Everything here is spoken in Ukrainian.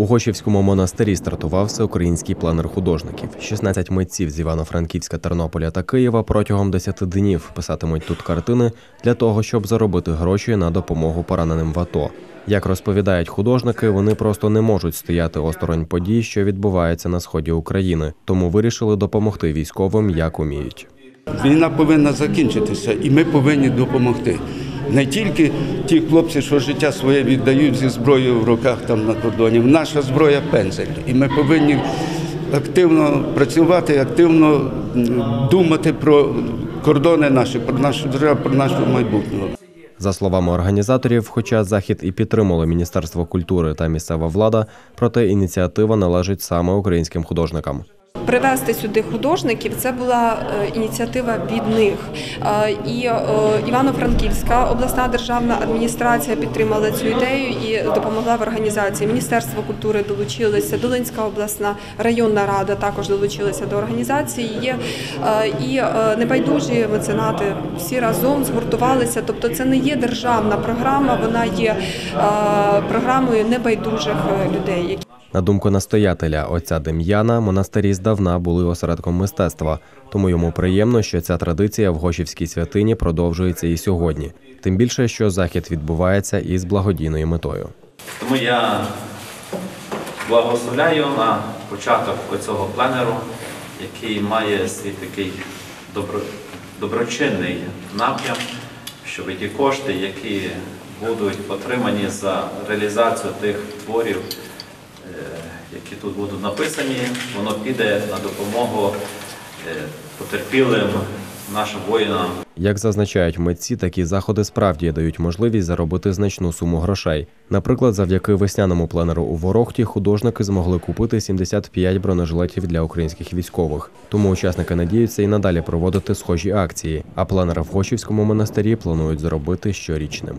У Гошівському монастирі стартував всеукраїнський планер художників. 16 митців з Івано-Франківська, Тернополя та Києва протягом 10 днів писатимуть тут картини для того, щоб заробити гроші на допомогу пораненим в АТО. Як розповідають художники, вони просто не можуть стояти осторонь подій, що відбуваються на сході України, тому вирішили допомогти військовим як уміють. Війна повинна закінчитися, і ми повинні допомогти. Не тільки ті хлопці, що життя своє віддають зі зброєю в руках там на кордоні. Наша зброя пензель. І ми повинні активно працювати, активно думати про кордони наші, про нашу державу, про нашу майбутнє. За словами організаторів, хоча захід і підтримало Міністерство культури та місцева влада, проте ініціатива належить саме українським художникам. Привезти сюди художників це була е, ініціатива від них. Е, І е, Івано-Франківська обласна державна адміністрація підтримала цю ідею і допомогла в організації. Міністерство культури долучилося, Долинська обласна районна рада також долучилася до організації. Є і небайдужі меценати всі разом згуртувалися. Тобто, це не є державна програма, вона є програмою небайдужих людей. На думку настоятеля отця Дем'яна, монастирі здавна були осередком мистецтва, тому йому приємно, що ця традиція в Гошівській святині продовжується і сьогодні. Тим більше, що захід відбувається із благодійною метою. Тому я благословляю на початок цього пленеру, який має свій такий добро, доброчинний напрям, щоб ті кошти, які будуть отримані за реалізацію тих творів, які тут будуть написані, воно піде на допомогу е, потерпілим нашим воїнам. Як зазначають митці, такі заходи справді дають можливість заробити значну суму грошей. Наприклад, завдяки весняному пленеру у Ворохті художники змогли купити 75 бронежилетів для українських військових. Тому учасники надіються і надалі проводити схожі акції. А пленер в Гошівському монастирі планують зробити щорічним.